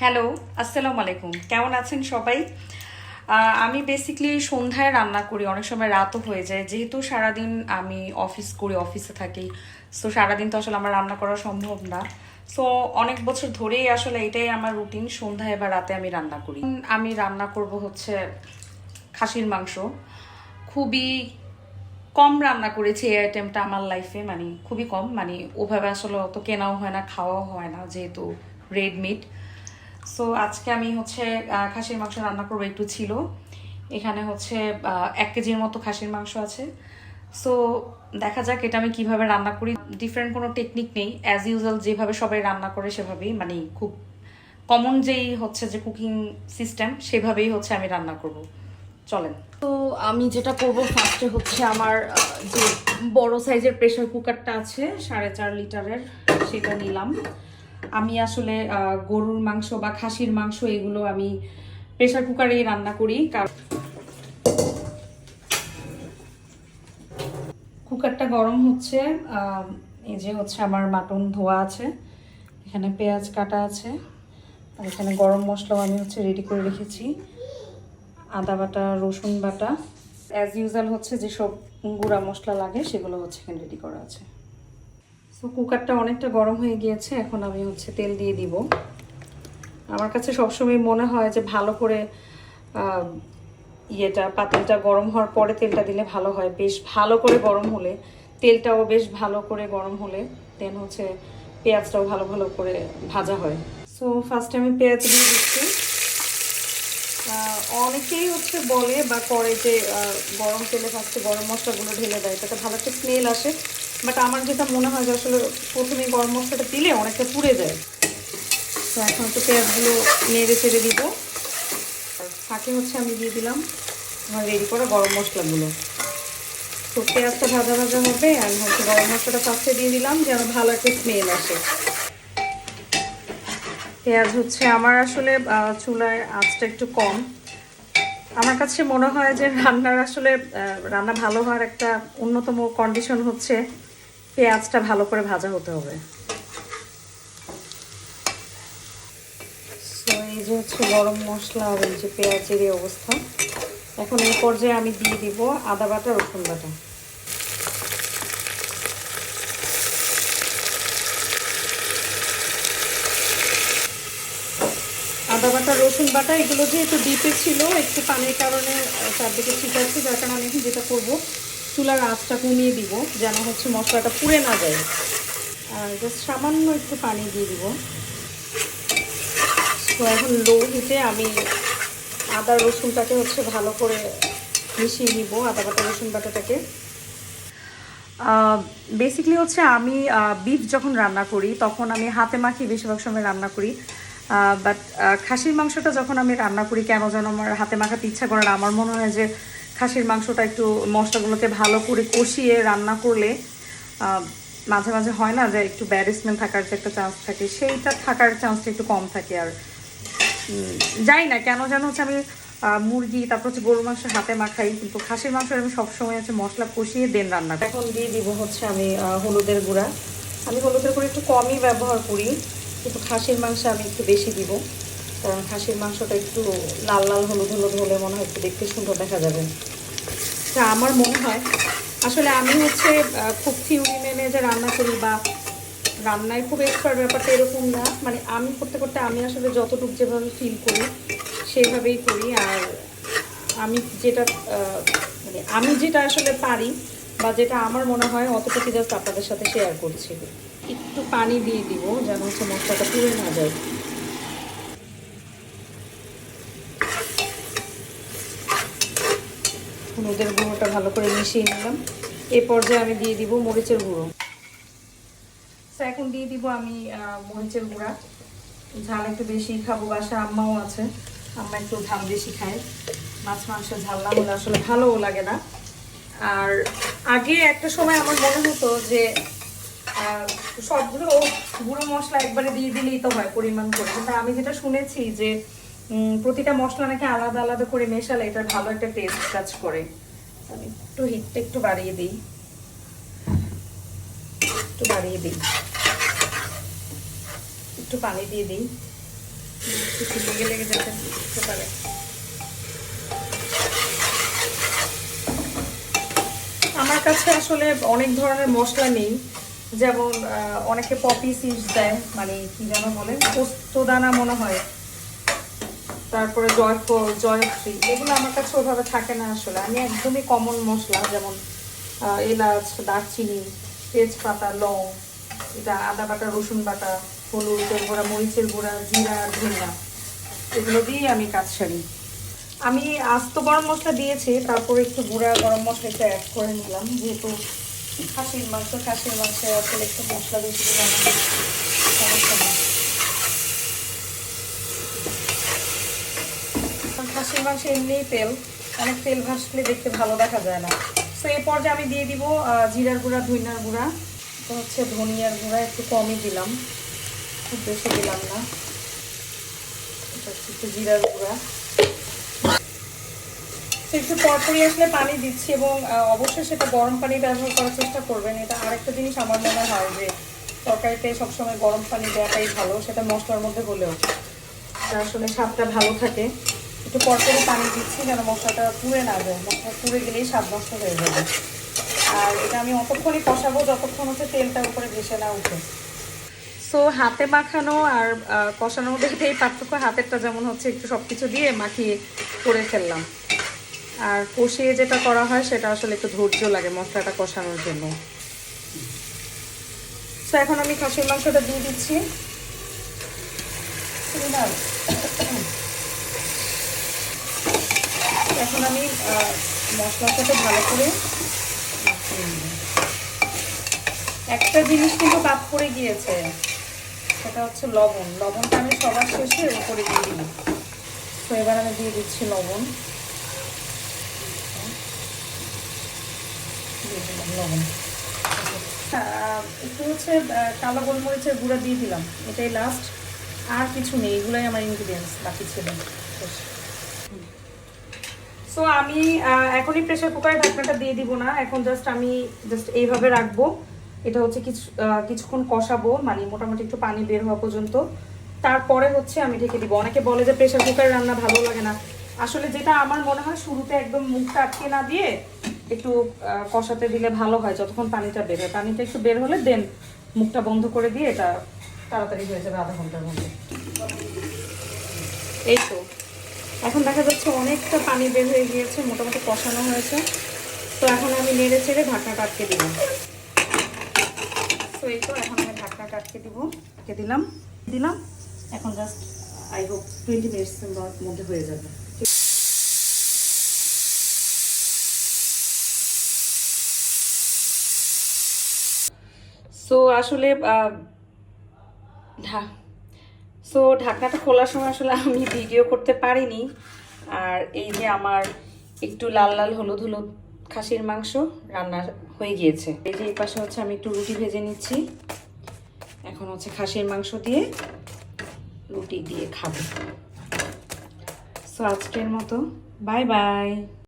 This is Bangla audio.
হ্যালো, আসসালামু আলাইকুম। কেমন আছেন সবাই? আমি বেসিকলি সন্ধ্যায় রান্না করি, অনেক সময় রাতও হয়ে যায়। যেহেতু সারাদিন আমি অফিস করি অফিসে থাকি সো সারাদিন তো আসলে আমার রান্না করা সম্ভব না। সো অনেক বছর ধরেই আসলে এটাই আমার রুটিন সন্ধ্যায় বা রাতে আমি রান্না করি। আমি রান্না করব হচ্ছে খাসির মাংস। খুবই কম রান্না করেছি এই আইটেমটা আমার লাইফে মানে খুবই কম। মানে ওভাবে আসলে অত কেনাও হয় না, খাওয়াও হয় না, যেহেতু রেড মিট সো আজকে আমি হচ্ছে খাসির মাংস রান্না করব একটু ছিল। এখানে হচ্ছে এক কেজির মতো খাসির মাংস আছে। সো দেখা যাক এটা আমি কীভাবে রান্না করি। ডিফারেন্ট কোনো টেকনিক নেই। অ্যাজ ইউজুয়াল যেভাবে সবাই রান্না করে সেভাবেই মানে খুব কমন যেই হচ্ছে যে কুকিং সিস্টেম সেভাবেই হচ্ছে আমি রান্না করব। চলেন। তো আমি যেটা করব ফার্স্টে হচ্ছে আমার যে বড় সাইজের প্রেসার কুকারটা আছে, সাড়ে চার লিটারের, সেটা নিলাম। আমি আসলে গরুর মাংস বা খাসির মাংস এগুলো আমি প্রেসার কুকারেই রান্না করি, কারণ কুকারটা গরম হচ্ছে এই যে হচ্ছে আমার মাটন ধোয়া আছে, এখানে পেঁয়াজ কাটা আছে, আর এখানে গরম মশলাও আমি হচ্ছে রেডি করে রেখেছি, আদা বাটা, রসুন বাটা। অ্যাজ ইউজুয়াল হচ্ছে যেসব গুঁড়া মশলা লাগে সেগুলো হচ্ছে এখানে রেডি করা আছে। সো কুকারটা অনেকটা গরম হয়ে গিয়েছে, এখন আমি হচ্ছে তেল দিয়ে দিব। আমার কাছে সবসময় মনে হয় যে ভালো করে ইয়েটা, পাতিলটা গরম হওয়ার পরে তেলটা দিলে ভালো হয়। বেশ ভালো করে গরম হলে, তেলটাও বেশ ভালো করে গরম হলে দেন হচ্ছে পেঁয়াজটাও ভালো ভালো করে ভাজা হয়। সো ফার্স্টে আমি পেঁয়াজ দিয়ে দিচ্ছি। অনেকেই হচ্ছে বলে বা করে যে গরম তেলে ফার্স্টে গরম মশলাগুলো ঢেলে দেয়, তাতে ভালো একটা স্মেল আসে। বাট আমার যেটা মনে হয় যে আসলে প্রথমে গরম মশলাটা দিলে অনেকটা পুড়ে যায়। তো এখন তো পেঁয়াজগুলো নেড়ে চেড়ে দিব। ফাঁকে হচ্ছে আমি দিয়ে দিলাম আমার রেডি করা গরম মশলাগুলো। তো পেঁয়াজটা ভাজা ভাজা হবে, আর হচ্ছে গরম মশলাটা ফার্স্টে দিয়ে দিলাম যেন ভালো একটা স্মেল আসে। পেঁয়াজ হচ্ছে আমার আসলে চুলায় আঁচটা একটু কম। আমার কাছে মনে হয় যে রান্নার আসলে রান্না ভালো হওয়ার একটা অন্যতম কন্ডিশন হচ্ছে পেঁয়াজটা ভালো করে ভাজা হতে হবে। এই যে হচ্ছে গরম মশলা আর এই যে পেঁয়াজের এই অবস্থা। এখন এই পর্যায়ে আমি দিয়ে দিব আদা বাটা, রসুন বাটা। আদা বাটা, রসুন বাটা, এগুলো যেহেতু ডিপে ছিল, একটু পানির কারণে চারদিকে ঠিক আছে, যার কারণে আমি এখন যেটা করব, চুলার আঁচটা কমিয়ে দিব, যেন হচ্ছে মশলাটা পুড়ে না যায়। আর জাস্ট সামান্য একটু পানি দিয়ে দিব। তো এখন লো হিটে আমি আদা, রসুনটাকে হচ্ছে ভালো করে মিশিয়ে নিব, আদা বাটা, রসুন বাটাটাকে। বেসিক্যালি হচ্ছে আমি বিফ যখন রান্না করি, তখন আমি হাতে মাখি বেশিরভাগ সময় রান্না করি। বাট খাসির মাংসটা যখন আমি রান্না করি কেন যেন আমার হাতে মাখাতে ইচ্ছা করে না। আমার মনে হয় যে খাসির মাংসটা একটু মশলাগুলোকে ভালো করে কষিয়ে রান্না করলে মাঝে মাঝে হয় না যে একটু ব্যাড স্মেল থাকার যে একটা চান্স থাকে সেইটা থাকার চান্সটা একটু কম থাকে আর। যাই না কেন যেন হচ্ছে আমি মুরগি তারপর হচ্ছে গরুর মাংস হাতে মাখাই কিন্তু খাসির মাংস আমি সবসময় হচ্ছে মশলা কষিয়ে দেন রান্না। এখন দিয়ে দিব হচ্ছে আমি হলুদের গুঁড়া। আমি হলুদের গুঁড়া একটু কমই ব্যবহার করি। কিন্তু খাসির মাংস আমি একটু বেশি দিব, কারণ খাসির মাংসটা একটু লাল লাল, হলুদ হলুদ হলে মনে হয় একটু দেখতে সুন্দর দেখা যাবে। তা আমার মনে হয়, আসলে আমি হচ্ছে খুব থিওরি মেনে যে রান্না করি বা রান্নায় খুব এক্সপার্ট ব্যাপারটা এরকম না। মানে আমি করতে করতে আমি আসলে যতটুকু যেভাবে ফিল করি, সেভাবেই করি। আর আমি যেটা মানে আমি যেটা আসলে পারি বা যেটা আমার মনে হয় অতটুকু জাস্ট আপনাদের সাথে শেয়ার করছি। একটু পানি দিয়ে দিব, যেন হচ্ছে মশলাটা পুড়ে না যায়। হলুদের গুঁড়োটা ভালো করে মিশিয়ে নিলাম। এ পর্যায়ে আমি দিয়ে দিব মরিচের গুঁড়ো। এখন দিয়ে দিব আমি মরিচের গুঁড়া। ঝাল একটু বেশি খাব বাসা আম্মাও আছে। আম্মা একটু ঝাল বেশি খায়। মাছ, মাংস ঝাল না হলে আসলে ভালোও লাগে না। আর আগে একটা সময় আমার মনে হতো যে সবগুলো গুঁড়ো মশলা একবারে দিয়ে দিলেই তো হয় পরিমাণ করে। কিন্তু আমি যেটা শুনেছি যে প্রতিটা মশলা নাকি আলাদা আলাদা করে মেশালে এটার ভালো একটা টেস্ট কাজ করে। আমি একটু হিটটা একটু বাড়িয়ে দিই। একটু বাড়িয়ে দিই। একটু পানি দিয়ে দিই। আমার কাছে আসলে অনেক ধরনের মশলা নেই। যেমন অনেকে পপি সিডস দেয় মানে কি যেন বলে, পোস্তদানা মনে হয়। তারপরে জয়ফল জয়ত্রী এগুলো আমার কাছে ওইভাবে থাকে না আসলে। আমি একদমই কমন মশলা, যেমন এলাচ, দারচিনি, তেজপাতা, লং, এটা আদা বাটা, রসুন বাটা হলুদের গুঁড়া, মরিচের গুঁড়া, জিরা, ধনিয়া, এগুলো দিয়েই আমি কাজ সারি। আমি আস্ত গরম মশলা দিয়েছি, তারপরে একটু গুঁড়া গরম মশলা একটু অ্যাড করে নিলাম, যেহেতু খাসির মাংস, খাসির মাংসে আসলে একটু মশলা বেশি খাসির মাংস এমনিই তেল, অনেক তেল ভাসলে দেখতে ভালো দেখা যায় না। তো এই পর্যায়ে আমি দিয়ে দিব জিরার গুঁড়া, ধনিয়ার গুঁড়া, তো হচ্ছে ধনিয়ার গুঁড়া একটু কমই দিলাম। খুব বেশি দিলাম না। এটা হচ্ছে একটু জিরার গুঁড়া। তো একটু পরপরই আসলে পানি দিচ্ছি এবং অবশ্যই সেটা গরম পানি ব্যবহার করার চেষ্টা করবেন। এটা আরেকটা জিনিস আমার মনে হয় যে, তরকারিতে সবসময় গরম পানি দেওয়াটাই ভালো, সেটা মশলার মধ্যে হলেও। আসলে স্বাদটা ভালো থাকে। একটু পরপরই পানি দিচ্ছি যেন মশলাটা পুড়ে না যায়। মশলা পুড়ে গেলেই স্বাদ নষ্ট হয়ে যাবে। আর এটা আমি অতক্ষণই কষাবো যতক্ষণ হচ্ছে তেলটা উপরে ভেসে না উঠে। সো হাতে মাখানো আর কষানোর মধ্যে এটাই পার্থক্য, হাতেরটা যেমন হচ্ছে একটু সব কিছু দিয়ে মাখিয়ে করে ফেললাম। আর কষিয়ে যেটা করা হয় সেটা আসলে একটু ধৈর্য লাগে মশলাটা কষানোর জন্য। এখন আমি খাসির মাংসটা দিয়ে দিচ্ছি। এখন আমি মশলাটাকে ভালো করে একটা জিনিস কিন্তু বাদ পড়ে গিয়েছে, সেটা হচ্ছে লবণ। লবণটা আমি সবার শেষে উপরে দিয়ে দিই তো এবার আমি দিয়ে দিচ্ছি লবণ। হচ্ছে কালো গোলমরিচের গুঁড়া দিয়ে দিলাম। এটাই লাস্ট আর কিছু নেই, এগুলোই আমার ইনগ্রিডিয়েন্টস বাকি ছিল। সো আমি এখনই প্রেসার কুকারে ঢাকনাটা দিয়ে দিব না। এখন জাস্ট আমি জাস্ট এইভাবে রাখব। এটা হচ্ছে কিছু কিছুক্ষণ কষাবো মানে মোটামুটি একটু পানি বের হওয়া পর্যন্ত। তারপরে হচ্ছে আমি ঢেকে দিব। অনেকে বলে যে প্রেসার কুকারে রান্না ভালো লাগে না। আসলে যেটা আমার মনে হয়, শুরুতে একদম মুখটা আটকে না দিয়ে একটু কষাতে দিলে ভালো হয়, যতক্ষণ পানিটা বের হয়। পানিটা একটু বের হলে দেন মুখটা বন্ধ করে দিয়ে এটা তাড়াতাড়ি হয়ে যাবে আধা ঘণ্টার মধ্যে। এই তো। এখন দেখা যাচ্ছে অনেকটা পানি বের হয়ে গিয়েছে, মোটামুটি কষানো হয়েছে। তো এখন আমি নেড়ে ছেড়ে ঢাকনাটা আটকে দিলাম। তো এই তো, এখন আমি ঢাকনাটা আটকে দিব, আটকে দিলাম দিলাম। এখন জাস্ট আই হোপ টোয়েন্টি মিনিটসের মধ্যে হয়ে যাবে। সো আসলে ঢা সো ঢাকনাটা খোলার সময় আসলে আমি ভিডিও করতে পারিনি। আর এই যে আমার একটু লাল লাল হলুদ হলুদ খাসির মাংস রান্না হয়ে গিয়েছে। এই যে এই পাশে হচ্ছে আমি একটু রুটি ভেজে নিচ্ছি। এখন হচ্ছে খাসির মাংস দিয়ে রুটি দিয়ে খাব। সো আজকের মতো বাই বাই